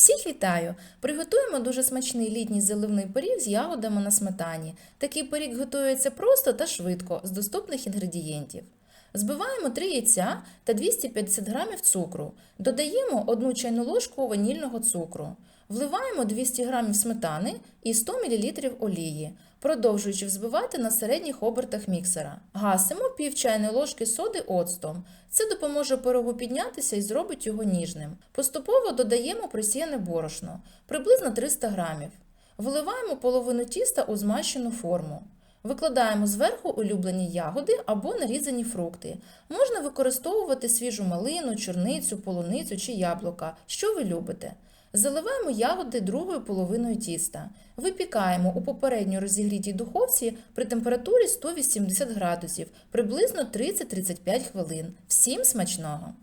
Всіх вітаю! Приготуємо дуже смачний літній заливний пиріг з ягодами на сметані. Такий пиріг готується просто та швидко з доступних інгредієнтів. Збиваємо 3 яйця та 250 г цукру. Додаємо 1 чайну ложку ванільного цукру. Вливаємо 200 г сметани і 100 мл олії, продовжуючи взбивати на середніх обертах міксера. Гасимо пів чайної ложки соди оцтом. Це допоможе пирогу піднятися і зробить його ніжним. Поступово додаємо просіяне борошно, приблизно 300 г. Вливаємо половину тіста у змащену форму. Викладаємо зверху улюблені ягоди або нарізані фрукти. Можна використовувати свіжу малину, чорницю, полуницю чи яблука, що ви любите. Заливаємо ягоди другою половиною тіста. Випікаємо у попередньо розігрітій духовці при температурі 180 градусів приблизно 30-35 хвилин. Всім смачного!